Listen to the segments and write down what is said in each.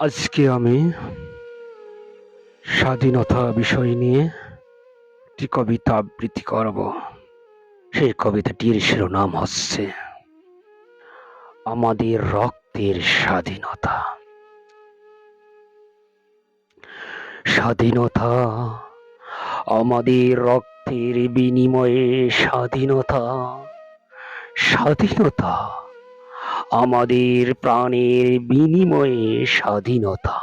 আজকে আমি স্বাধীনতা বিষয় নিয়ে একটি কবিতা আবৃত্তি করব। সেই কবিতাটির শিরোনাম হচ্ছে, আমাদের রক্তের স্বাধীনতা। স্বাধীনতা, আমাদের রক্তের বিনিময়ে স্বাধীনতা স্বাধীনতা আমাদের প্রাণের বিনিময়ে স্বাধীনতা।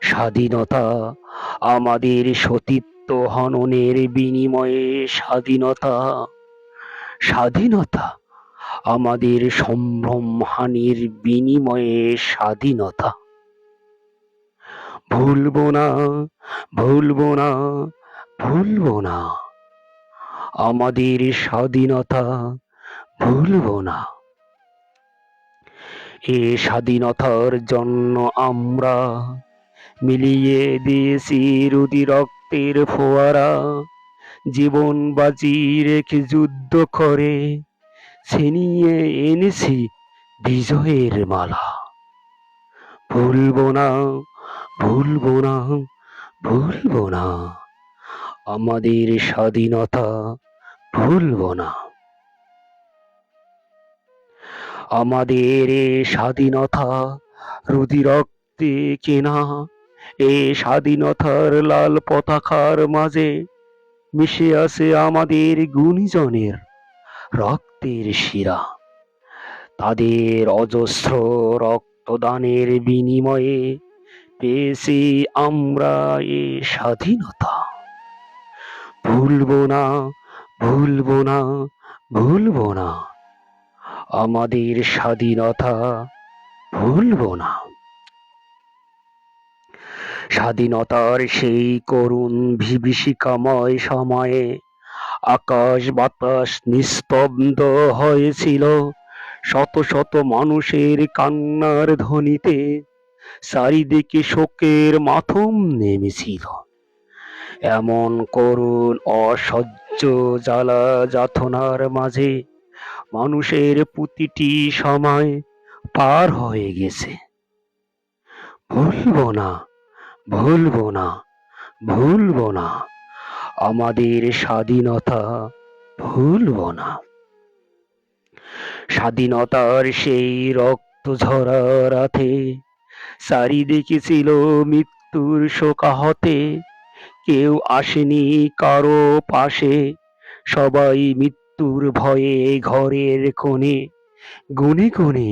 স্বাধীনতা আমাদের সতীত্ব হননের বিনিময়ে স্বাধীনতা। স্বাধীনতা আমাদের সম্ভ্রম হানির বিনিময়ে স্বাধীনতা। ভুলবো না ভুলবো না ভুলবো না। আমাদের স্বাধীনতা ভুলবো না। এ স্বাধীনতার জন্য আমরা মিলিয়ে দিয়েছি রুদি রক্তের ফোয়ারা। জীবন বাজি রেখে যুদ্ধ করে ছিনিয়ে এনেছি বিজয়ের মালা। ভুলবো না ভুলবো না ভুলবো না। আমাদের স্বাধীনতা ভুলবো না। আমাদের এ স্বাধীনতা রুদি রক্তে কেনা এ স্বাধীনতার লাল পতাকার মাঝে মিশে আছে আমাদের গুণীজনের রক্তের শিরা। তাদের অজস্র রক্তদানের বিনিময়ে পেয়েছি আমরা এ স্বাধীনতা। ভুলবো না ভুলবো না ভুলবো না। আমাদের স্বাধীনতা ভুলব না। স্বাধীনতার সেই করুণ বিভীষিকাময় সময়ে আকাশ বাতাস নিস্তব্ধ হয়েছিল। শত শত মানুষের কান্নার ধ্বনিতে চারিদিকে শোকের মাথম নেমেছিল। এমন করুণ অসহ্য জ্বালা যাতনার মাঝে মানুষের প্রতিটি সময় পার হয়ে গেছে। ভুলবো না ভুলবো না ভুলবো না, আমাদের স্বাধীনতা ভুলবো না। স্বাধীনতার সেই রক্ত ঝরা রাতে, চারিদিকে ছিল মৃত্যুর শোকাহতে, কেউ আসেনি কারও পাশে, সবাই মৃত্যুর ভয়ে ঘরের কোণে, গুনে গুনে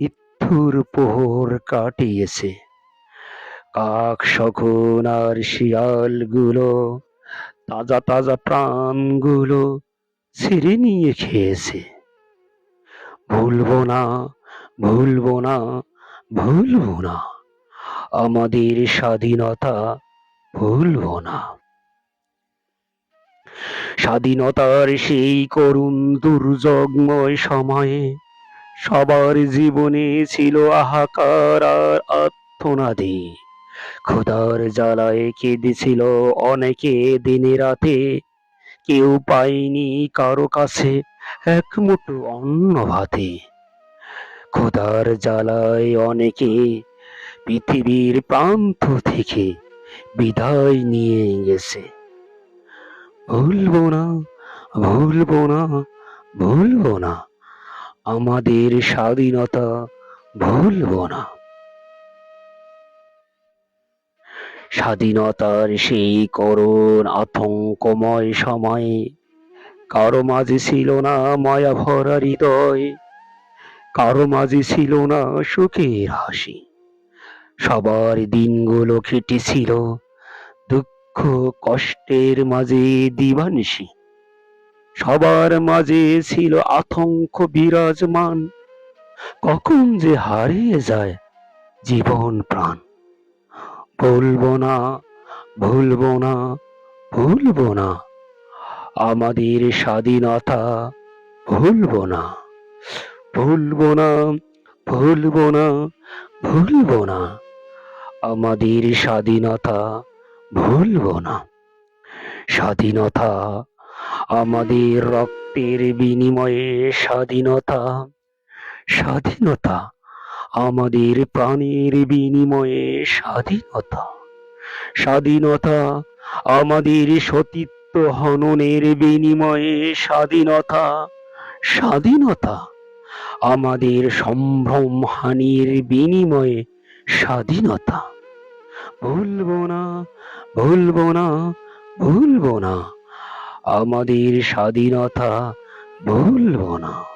মৃত্যুর পোহর কাটিয়েছে। কাক শকুন আর শিয়ালগুলো, তাজা তাজা প্রাণগুলো ছিঁড়ে নিয়ে খেয়েছে। ভুলবো না ভুলবো না ভুলবো না, আমাদের স্বাধীনতা ভুলবো না। স্বাধীনতার সেই করুণ দুর্যোগময় সময়ে সবার জীবনে ছিল হাহাকার আর আত্মনাদী। ক্ষুধার জ্বালায় কেঁদেছিল অনেকে দিনে রাতে। কেউ পায়নি কারও কাছে এক মুঠো অন্ন ভাতে। ক্ষুধার জ্বালায় অনেকে পৃথিবীর প্রান্ত থেকে বিদায় নিয়ে গেছে। ভুলবো না ভুলবো না ভুলবো না আমাদের স্বাধীনতা ভুলবো না স্বাধীনতার সেই করুণ আতঙ্কময় সময়ে কারও মাঝে ছিল না মায়া ভরা হৃদয়, কারও মাঝে ছিল না সুখের হাসি। সবার দিনগুলো কেটেছিল দুঃখ কষ্টের মাঝে দিবানিসি সবার মাঝে ছিল আতঙ্ক বিরাজমান। কখন যে হারিয়ে যায় জীবন প্রাণ। ভুলবো না ভুলবো না ভুলবো না। আমাদের স্বাধীনতা ভুলবো না। ভুলবো না ভুলবো না ভুলবো না। আমাদের স্বাধীনতা ভুলবো না। স্বাধীনতা আমাদের রক্তের বিনিময়ে স্বাধীনতা। স্বাধীনতা আমাদের প্রাণের বিনিময়ে স্বাধীনতা। স্বাধীনতা আমাদের সতীত্ব হননের বিনিময়ে স্বাধীনতা। স্বাধীনতা আমাদের সম্ভ্রম হানির বিনিময়ে স্বাধীনতা। ভুলবো না ভুলবো না ভুলবো না। আমাদের স্বাধীনতা ভুলবো না।